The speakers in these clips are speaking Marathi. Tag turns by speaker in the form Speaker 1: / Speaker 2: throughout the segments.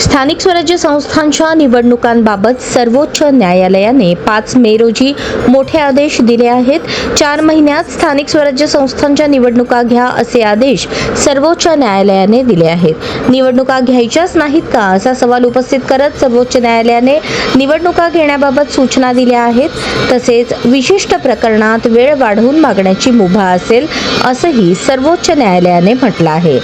Speaker 1: स्थानिक स्वराज्य संस्थांच्या निवडणुकांबाबत सर्वोच्च न्यायालयाने पाच मे रोजी मोठे आदेश दिले आहेत. चार महिन्यात स्थानिक स्वराज्य संस्थांच्या निवडणुका घ्या असे आदेश सर्वोच्च न्यायालयाने दिले आहेत. निवडणुका घ्यायच्याच नाहीत का? असा सवाल उपस्थित करत सर्वोच्च न्यायालयाने निवडणुका घेण्याबाबत सूचना दिल्या आहेत. तसेच विशिष्ट प्रकरणात वेळ वाढवून मागण्याची मुभा असेल असंही सर्वोच्च न्यायालयाने म्हटलं आहे.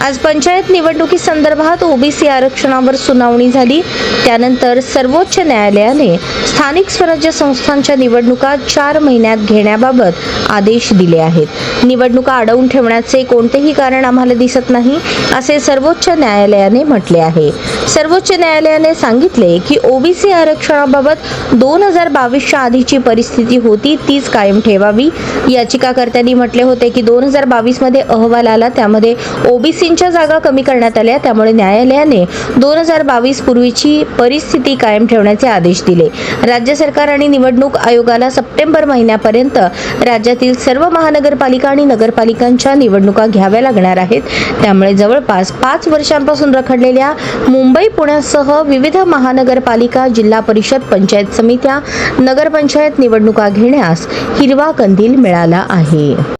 Speaker 1: आज पंचायत निवडणुकीसंदर्भात ओबीसी आरक्षणावर सुनावणी झाली. त्यानंतर सर्वोच्च न्यायालयाने स्थानिक स्वराज्य संस्थांच्या निवडणुका चार महिन्यात घेण्याबाबत आदेश दिले आहेत. निवडणुका अडवून ठेवण्याचे कोणतेही कारण आम्हाला दिसत नाही असे सर्वोच्च न्यायालयाने म्हटले आहे. सर्वोच्च न्यायालयाने सांगितले की ओबीसी आरक्षणाबाबत दोन हजार बावीसच्या आधीची परिस्थिती होती तीच कायम ठेवावी. याचिकाकर्त्यांनी म्हटले होते की दोन हजार बावीसमध्ये अहवाल आला त्यामध्ये ओबीसी ओबीसींच्या जागा कमी करण्यात आल्या त्यामुळे न्यायालयाने दोन हजार बावीस पूर्वीची परिस्थिती कायम ठेवण्याचे आदेश दिले. राज्य सरकार आणि निवडणूक आयोगाला सप्टेंबर महिन्यापर्यंत राज्यातील सर्व महानगरपालिका आणि नगरपालिकांच्या निवडणुका घ्याव्या लागणार आहेत. त्यामुळे जवळपास पाच वर्षांपासून रखडलेल्या मुंबई पुण्यासह विविध महानगरपालिका जिल्हा परिषद पंचायत समित्या नगरपंचायत निवडणुका घेण्यास हिरवा कंदील मिळाला आहे.